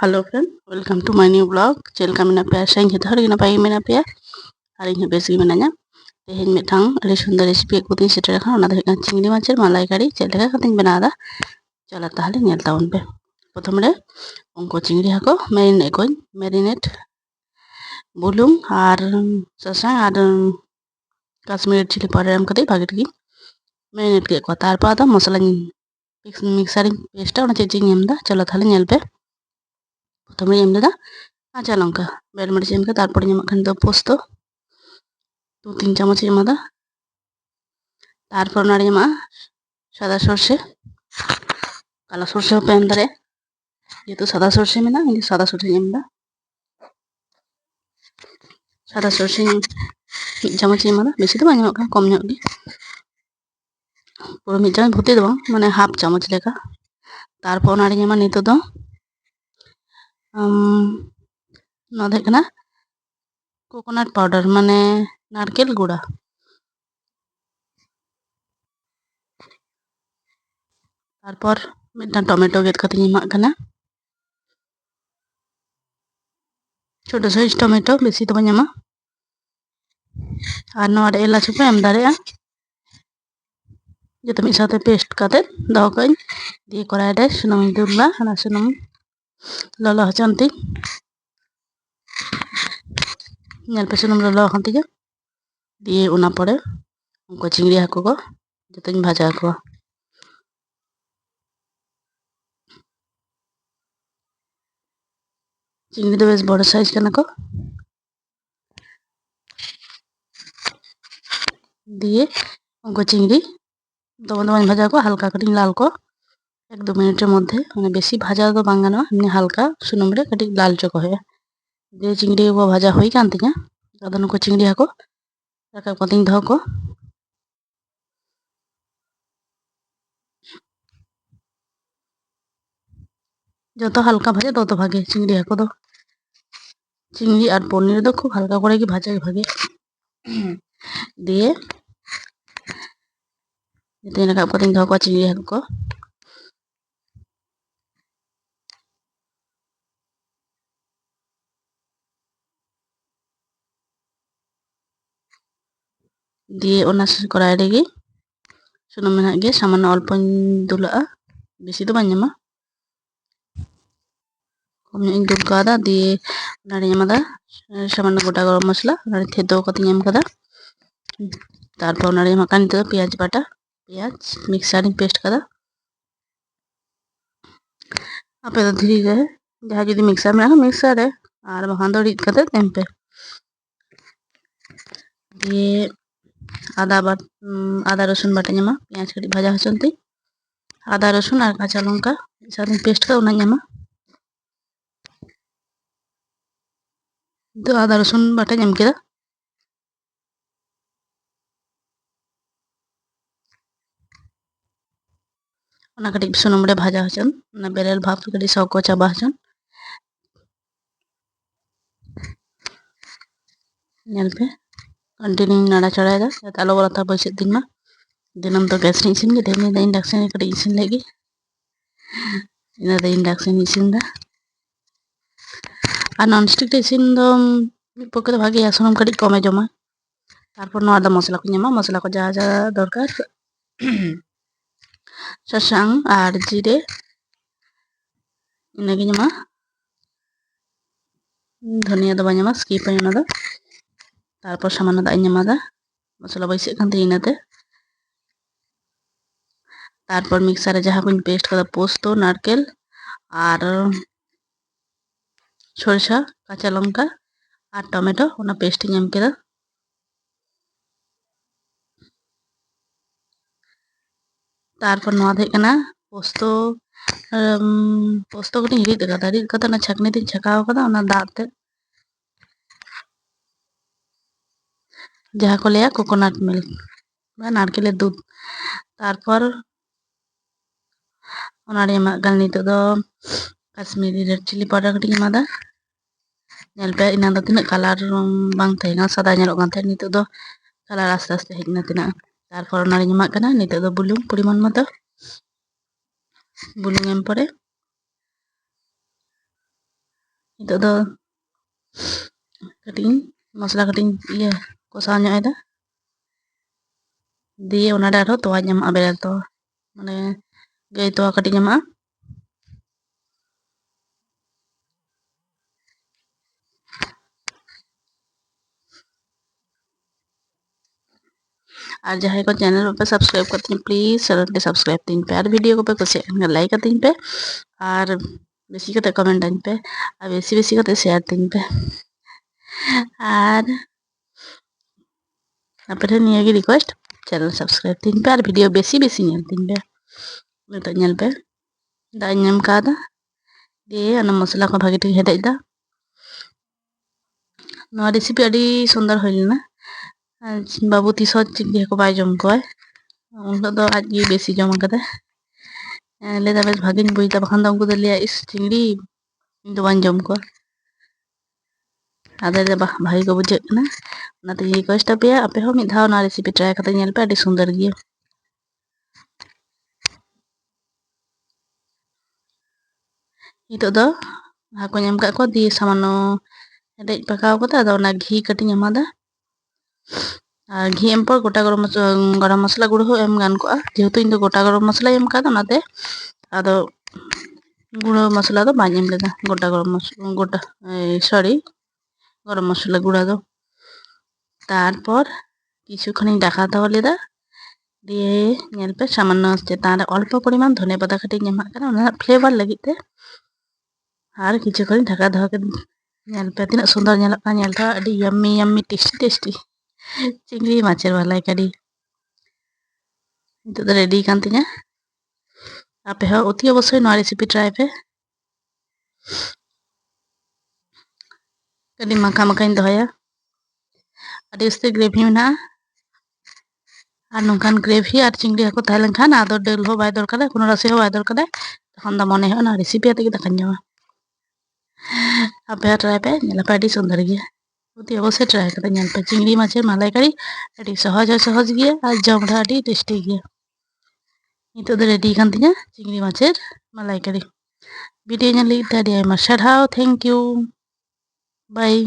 Hello friend welcome to my new blog ᱪᱮᱫ ᱞᱮᱠᱟ ᱢᱮᱱᱟᱜ ᱯᱮᱭᱟ ᱟᱥᱟᱧ ᱡᱚᱛᱚ ᱦᱚᱲ ᱱᱟᱯᱟᱭ ᱜᱮ ᱢᱮᱱᱟᱜ ᱯᱮᱭᱟ ᱟᱨ ᱤᱧ ᱦᱚᱸ ᱵᱮᱥ ᱜᱮ ᱢᱤᱱᱟᱹᱧᱟ ᱛᱮᱦᱮᱧ ᱢᱤᱫᱴᱟᱝ ᱟᱹᱰᱤ ᱥᱩᱱᱫᱚᱨ ᱨᱮᱥᱤᱯᱤ ᱟᱹᱜᱩᱛᱤᱧ ᱥᱮᱴᱮᱨ ᱟᱠᱟᱱᱟ ᱚᱱᱟ ᱫᱚ ᱦᱩᱭᱩᱜ ᱠᱟᱱᱟ ᱪᱤᱝᱲᱤ ᱢᱟᱪᱮᱨ ᱢᱟᱞᱟᱭ ᱠᱟᱹᱨᱤ ᱪᱮᱫ ᱞᱮᱠᱟ ᱠᱟᱛᱮᱧ ᱵᱮᱱᱟᱣᱫᱟ ᱪᱚᱞᱟ ᱛᱟᱦᱞᱮ ᱧᱮᱞ ᱛᱟᱵᱚᱱ ᱯᱮ ᱯᱨᱚᱛᱷᱚᱢ ᱨᱮ ᱩᱱᱠᱩ ᱪᱤᱝᱲᱤ ᱦᱟᱹᱠᱩ ᱢᱮᱨᱤᱱᱮᱴ ᱠᱚᱧ ᱢᱮᱨᱤᱱᱮᱴ ᱵᱩᱞᱩᱝ ᱟᱨ ᱥᱟᱥᱟᱝ ᱟᱨ কাশ্মীরি চিলি পাউডার এম করে ভাগে টিকি ম্যারিনেট কে তারপর আদা মশলা মিক্সারিং পেস্টটা ওনা চেচিং এমদা চলো তাহলে নেলপে প্রথমে ఏం দাদা কাঁচা লঙ্কা বেলমরিচ এমকা তারপরে এখানে তো পোস্ত, দু, তিন চামচ এম এমাদা তারপর নাড়ি মা সাদা সর্ষে, কালো সর্ষেও পেন ধরে, যেহেতু সাদা সর্ষে মেনা কিন্তু সাদা সর্ষে এম দা সাদা সর্ষে চামচ এম এমাদা বেশি তো বাং কম নিয়োগ গে পুরো মিট চামচ ভর্তি দেবো মানে হাফ চামচ লেখা। তারপর নাড়ি মা নিতে দাও। না কোকোনাট পাউডার মানে নারকেল গুঁড়া ᱛᱟᱨᱯᱚᱨ ᱢᱤᱫᱴᱟᱝ ᱴᱚᱢᱮᱴᱳ ᱜᱮᱫ ᱠᱟᱛᱮᱧ ᱮᱢᱟᱜ ᱠᱟᱱᱟ ছোটো সাইজ টমেটো বেশি তো ᱵᱟᱹᱧ ᱮᱢᱟ ᱟᱨ ᱱᱚᱣᱟ ᱨᱮ ᱮᱞᱟᱪ ᱦᱚᱸᱯᱮ ᱮᱢ ᱫᱟᱲᱮᱭᱟᱜᱼᱟ ᱡᱚᱛᱚ ᱢᱤᱫ ᱥᱟᱶᱛᱮ ᱯᱮᱥᱴ ᱠᱟᱛᱮᱫ ᱫᱚᱦᱚ ᱠᱟᱹᱧ ᱫᱤᱭᱮ ᱠᱚᱲᱟᱭ ᱨᱮ ᱥᱩᱱᱩᱢᱤᱧ ᱫᱩᱞᱟ ᱚᱱᱟ ᱥᱩᱱᱩᱢ ᱞᱚᱞᱚ ᱦᱚᱪᱚᱱ ᱛᱤᱧ ᱧᱮᱞ ᱯᱮ ᱥᱩᱱᱩᱢ ᱞᱚᱞᱚ ᱟᱠᱟᱱ ᱛᱤᱧᱟ ᱫᱤᱭᱮ ᱚᱱᱟ ᱯᱚᱨᱮ ᱩᱱᱠᱩ চিংড়ি ᱦᱟᱹᱠᱩ ᱠᱚ ᱡᱚᱛᱚᱧ ᱵᱷᱟᱡᱟ ᱠᱚᱣᱟ চিংড়ি তো বেশ বড় সাইজ কানা কো দিয়ে উনকো চিংড়ি দমে দমে ভাজা কো হালকা কাটিং লাল কো এক দু মিনিটের মধ্যে মানে বেশি ভাজা তো বাঙ্গা না, এমনি হালকা সুনুম রে কাটি লালচে হয়ে। যে চিংড়ি ও ভাজা হয়ে কান থেকে দাদা নুকো চিংড়ি হাঁকো টাকা কদিন ধাকো। যত হালকা ভাজে তত ভাগে চিংড়ি হাঁকো তো। চিংড়ি আর পনির তো খুব হালকা করে কি ভাজা ভাগে। দিয়ে দিন কাপ কদিন ধাকো চিংড়ি হাঁকো। ᱫᱤᱭᱮ ᱚᱱᱟ ᱠᱚᱲᱟᱭ ᱨᱮᱜᱮ ᱥᱩᱱᱩᱢ ᱢᱮᱱᱟᱜ ᱜᱮ ᱥᱟᱢᱟᱱᱱᱚ ᱚᱞᱯᱚᱧ ᱫᱩᱞᱟᱜᱼᱟ ᱵᱮᱥᱤ ᱫᱚ ᱵᱟᱹᱧ ᱮᱢᱟ ᱠᱚᱢ ᱧᱚᱜ ᱤᱧ ᱫᱩᱞ ᱠᱟᱣᱫᱟ ᱫᱤᱭᱮ ᱚᱱᱟᱨᱤᱧ ᱮᱢᱟᱫᱟ সামান্য গোটা গরম মশলা ওনার থেতো কাতিং এম কাদা তারপর ওনার এম কান দিতে পেঁয়াজ বাটা পেঁয়াজ মিক্সারিং পেস্ট কাদা আপনাদের ধীরে গে যা যদি মিক্সার মেনা মিক্সারে আর বাখান দড়ি কাদা তেমপে দিয়ে আদা বা আদা রসুন বাটা ᱧᱟᱢᱟ ᱯᱮᱸᱭᱟᱡ ᱠᱟᱹᱴᱤᱡ ᱵᱷᱟᱡᱟ ᱦᱚᱪᱚᱱᱛᱮ আদা রসুন আর কাঁচা লঙ্কা সাথে পেস্ট করে ওনা ᱧᱟᱢᱟ তো আদা রসুন বাটা ᱧᱟᱢ ᱠᱮᱫᱟ ᱚᱱᱟ ᱠᱟᱹᱴᱤᱡ ᱥᱩᱱᱩᱢ ᱨᱮ ᱵᱷᱟᱡᱟ ᱦᱚᱪᱚᱱ ᱚᱱᱟ ᱵᱮᱨᱮᱞ ᱵᱷᱟᱵ ᱠᱟᱹᱴᱤᱡ ᱥᱚᱠᱚ ᱪᱟᱵᱟ ᱦᱚᱪᱚᱱ ᱧᱮᱞ ᱯᱮ కంటిన్యూ నడచడాగా తల తప్పొచ్చిద్దిమా దీనంతో గ్యాస్ ఇచ్చింది దీని ఇండక్షన్ ఇక్కడ ఇచ్చింది ಇನ್ನದ ಇಂಡಕ್ಷನ್ ಇಸಿಂದ ᱟᱨ ᱱᱚᱱ ᱥᱴᱤᱠ ᱛᱮ ᱤᱥᱤᱱ ᱫᱚ ᱢᱤᱫ ᱯᱚᱠᱠᱷᱮ ᱫᱚ ᱵᱷᱟᱜᱮᱭᱟ ᱥᱩᱱᱩᱢ ᱠᱟᱹᱴᱤᱡ ᱠᱚᱢᱮ ᱡᱚᱢᱟ ᱛᱟᱨᱯᱚᱨ ᱱᱚᱣᱟ ᱫᱚ ᱢᱚᱥᱞᱟ ᱠᱚ ᱧᱟᱢᱟ ᱢᱚᱥᱞᱟ ᱠᱚ ᱡᱟ ᱡᱟ ᱫᱚᱨᱠᱟᱨ ᱥᱟᱥᱟᱝ ᱟᱨ ᱡᱤᱨᱮ ᱤᱱᱟᱹᱜᱮ ᱧᱟᱢᱟ ᱫᱷᱚᱱᱤᱭᱟ ᱫᱚ ᱵᱟᱝ ᱧᱟᱢᱟ ᱥᱠᱤᱯ ᱟᱹᱧ ᱚᱱᱟ ᱫᱚ ᱛᱟᱨᱯᱚᱨ ᱥᱟᱢᱟᱱᱱᱚ ᱫᱟᱜ ᱤᱧ ᱮᱢᱟᱫᱟ ᱢᱚᱥᱞᱟ ᱵᱟᱹᱭᱥᱟᱹᱜ ᱠᱟᱱ ᱛᱤᱧ ᱤᱱᱟᱹᱛᱮ ᱛᱟᱨᱯᱚᱨ ᱢᱤᱠᱥᱟᱨ ᱨᱮ ᱡᱟᱦᱟᱸ ᱠᱚᱧ ᱯᱮᱥᱴ ᱠᱟᱫᱟ ᱯᱳᱥᱛᱚ ᱱᱟরকেল আর সরষা কাঁচা লঙ্কা আর টমেটো ᱚᱱᱟ ᱯᱮᱥᱴᱤᱧ ᱮᱢ ᱠᱮᱫᱟ ᱛᱟᱨᱯᱚᱨ ᱱᱚᱣᱟ ᱫᱚ ᱦᱩᱭᱩᱜ ᱠᱟᱱᱟ ᱯᱳᱥᱛᱚ ᱯᱳᱥᱛᱚ ᱠᱟᱹᱴᱤᱧ ᱨᱤᱫ ᱠᱟᱫᱟ ᱨᱤᱫ ᱠᱟᱛᱮ ᱚᱱᱟ ᱪᱷᱟᱠᱱᱤ ᱛᱤᱧ ᱪᱷᱟᱠᱟᱣ ᱠᱟᱫᱟ ᱚᱱᱟ ᱫᱟᱜ ᱛᱮ যাহা কলিয়া কোকোনাট মিল্ক বা নারকেলের দুধ ᱛᱟᱨᱯᱚᱨ ᱚᱱᱟᱨᱮ ᱮᱢᱟᱜ ᱠᱟᱱ ᱱᱤᱛᱚᱜ ᱫᱚ ᱠᱟᱥᱢᱤᱨᱤ ᱨᱮᱰ ᱪᱤᱞᱤ ᱯᱟᱣᱰᱟᱨ ᱠᱟᱹᱴᱤᱡ ᱤᱧ ᱮᱢᱟᱫᱟ ᱧᱮᱞ ᱯᱮ ᱮᱱᱟᱝ ᱫᱚ ᱛᱤᱱᱟᱹᱜ ᱠᱟᱞᱟᱨ ᱵᱟᱝ ᱛᱟᱦᱮᱸ ᱥᱟᱫᱟ ᱧᱮᱞᱚᱜ ᱠᱟᱱ ᱛᱟᱦᱮᱸᱫ ᱱᱤᱛᱚᱜ ᱫᱚ ᱠᱟᱞᱟᱨ ᱟᱥᱛᱮ ᱟᱥᱛᱮ ᱦᱮᱡ ᱮᱱᱟ ᱛᱤᱱᱟᱹᱜ ᱛᱟᱨᱯᱚᱨ ᱚᱱᱟᱨᱤᱧ ᱮᱢᱟᱜ ᱠᱟᱱᱟ ᱱᱤᱛᱚᱜ ᱫᱚ ᱵᱩᱞᱩᱝ ᱯᱚᱨᱤᱢᱟᱱ ᱢᱚᱛᱚ ᱵᱩᱞᱩᱝ ᱮᱢ ᱯᱚᱨᱮ ᱱᱤᱛᱚᱜ ᱫᱚ ᱠᱟᱹᱴᱤᱡ ᱢᱚᱥᱞᱟ ᱠᱟᱹᱴᱤᱡ ᱤᱭᱟᱹ kusanya ada? Ya? Dia una daro tua nyama abelato mana ga itu akadinya di aja hai ko channel pe subscribe kar please. Channel ke subscribe din pe ar video ko pe kuch like kar din pe ar besi ka comment din pe aur besi besi ka share din pe ar. ᱟᱯᱮᱴᱷᱮᱱ ᱱᱤᱭᱟᱹᱜᱮ ᱨᱤᱠᱚᱭᱮᱥᱴ channel subscribe ᱛᱤᱧ ᱯᱮ ᱟᱨ video ᱵᱮᱥᱤ ᱵᱮᱥᱤ ᱧᱮᱞ ᱛᱤᱧ ᱯᱮ ᱱᱤᱛᱚᱜ ᱧᱮᱞ ᱯᱮ ᱫᱟᱜ ᱤᱧ ᱮᱢ ᱠᱟᱣᱫᱟ ᱫᱤᱭᱮ ᱚᱱᱟ ᱢᱚᱥᱞᱟ ᱠᱚ ᱵᱷᱟᱜᱮ ᱴᱷᱤᱠ ᱦᱮᱰᱮᱡ ᱮᱫᱟ ᱱᱚᱣᱟ ᱨᱮᱥᱤᱯᱤ ᱟᱹᱰᱤ ᱥᱩᱱᱫᱚᱨ ᱦᱩᱭ ᱞᱮᱱᱟ ᱵᱟᱹᱵᱩ ᱛᱤᱥ ᱦᱚᱸ ᱪᱤᱝᱲᱤ ᱦᱟᱹᱠᱩ ᱵᱟᱭ ᱡᱚᱢ ᱠᱚᱣᱟᱭ ᱩᱱᱦᱤᱞᱳᱜ ᱫᱚ ᱟᱡᱜᱮ ᱵᱮᱥᱤ ᱡᱚᱢ ᱟᱠᱟᱫᱟᱭ ᱞᱟᱹᱭᱫᱟ ᱵᱮᱥ ᱵᱷᱟᱜᱮᱧ ᱵᱩᱡᱽ ᱮᱫᱟ ᱵᱟᱠᱷᱟᱱ ᱫᱚ ᱩᱱᱠᱩ ᱫᱚ ᱞᱟᱹᱭᱟ ᱤᱥ ᱪᱤᱝᱲᱤ ᱤᱧ ᱫᱚ ᱵᱟᱹᱧ ᱡᱚᱢ ᱠᱚᱣᱟ ᱟᱫᱮᱨ ᱵᱷᱟᱹᱜᱤ ᱠᱚ ᱵᱩᱡᱷᱟᱹᱜ ᱠᱟᱱᱟ ᱚᱱᱟᱛᱮ ᱨᱤᱠᱳᱭᱮᱥᱴ ᱟᱯᱮᱭᱟ ᱟᱯᱮ ᱦᱚᱸ ᱢᱤᱫ ᱫᱷᱟᱣ ᱚᱱᱟ ᱨᱮᱥᱤᱯᱤ ᱴᱨᱟᱭ ᱠᱟᱛᱮ ᱧᱮᱞ ᱯᱮ ᱟᱹᱰᱤ ᱥᱩᱱᱫᱚᱨ ᱜᱮᱭᱟ ᱱᱤᱛᱚᱜ ᱫᱚ ᱦᱟᱹᱠᱩᱧ ᱮᱢ ᱠᱟᱜ ᱠᱚᱣᱟ ᱫᱤᱭᱮ ᱥᱟᱢᱟᱱᱱᱚ ᱦᱮᱰᱮᱡ ᱯᱟᱠᱟᱣ ᱠᱟᱛᱮ ᱟᱫᱚ ᱚᱱᱟ ᱜᱷᱤ ᱠᱟᱹᱴᱤᱧ ᱮᱢᱟᱫᱟ আর ঘি এম পর গোটা গরম মশলা গরম মশলা গুঁড়ো এম গান কোয়া যেহেতু ইন্দো গোটা গরম মশলাই এম কাদ ওনাতে আদো গুঁড়ো মশলা দো বাজ এম লেগা গোটা গরম মশলা গোটা সরি গরম মশলা গুঁড়া দাও। তারপর কিছুক্ষণ ডাকা তাহলে দা দিয়ে নেলপে সামান্য আসছে তার অল্প পরিমাণ ধনে পাতা খাটি নেমা কারণ ওনার ফ্লেভার লাগিতে আর কিছুক্ষণ ঢাকা ধাওয়া কে নেলপে তিন সুন্দর নেলক কান নেলটা আডি ইয়াম্মি ইয়াম্মি টেস্টি টেস্টি চিংড়ি মাছের ভালাই কারি তো রেডি কান না। আপে হ অতি অবশ্যই নয় রেসিপি ট্রাই পে ᱠᱟᱹᱴᱤᱡ ᱢᱟᱠᱷᱟ ᱢᱟᱠᱷᱟᱧ ᱫᱚᱦᱚᱭᱟ ᱟᱹᱰᱤ ᱩᱥᱛᱟᱹᱨ ᱜᱨᱮᱵᱷᱤ ᱢᱮᱱᱟᱜᱼᱟ আর নৌকান গ্রেভি আর চিংড়ি হাঁকু তাহলে লেনখান আদর ডেল হো বাই দরকার কোনো রাশি হো বাই দরকার তখন দা মনে হয় না রেসিপি আতে দেখান যাওয়া আপে ট্রাই পে ᱧᱮᱞᱟᱯᱮ ᱟᱹᱰᱤ ᱥᱩᱱᱫᱚᱨ ᱜᱮᱭᱟ অতি অবশ্যই ট্রাই ᱠᱟᱛᱮ ᱧᱮᱞ ᱯᱮ চিংড়ি মাছের মালাইকারি ᱟᱹᱰᱤ ᱥᱚᱦᱚᱡ ᱦᱚᱸ ᱥᱚᱦᱚᱡ ᱜᱮᱭᱟ ᱟᱨ ᱡᱚᱢ ᱨᱮᱦᱚᱸ ᱟᱹᱰᱤ ᱴᱮᱥᱴᱤ ᱜᱮᱭᱟ ᱱᱤᱛᱚᱜ ᱫᱚ রেডি ᱠᱟᱱ ᱛᱤᱧᱟ চিংড়ি মাছের মালাইকারি ভিডিও ᱧᱮᱞ ᱞᱟᱹᱜᱤᱫ ᱛᱮ ᱟᱹᱰᱤ ᱟᱭᱢᱟ ᱥᱟᱨᱦᱟᱣ ᱛᱷᱮᱝᱠ 飞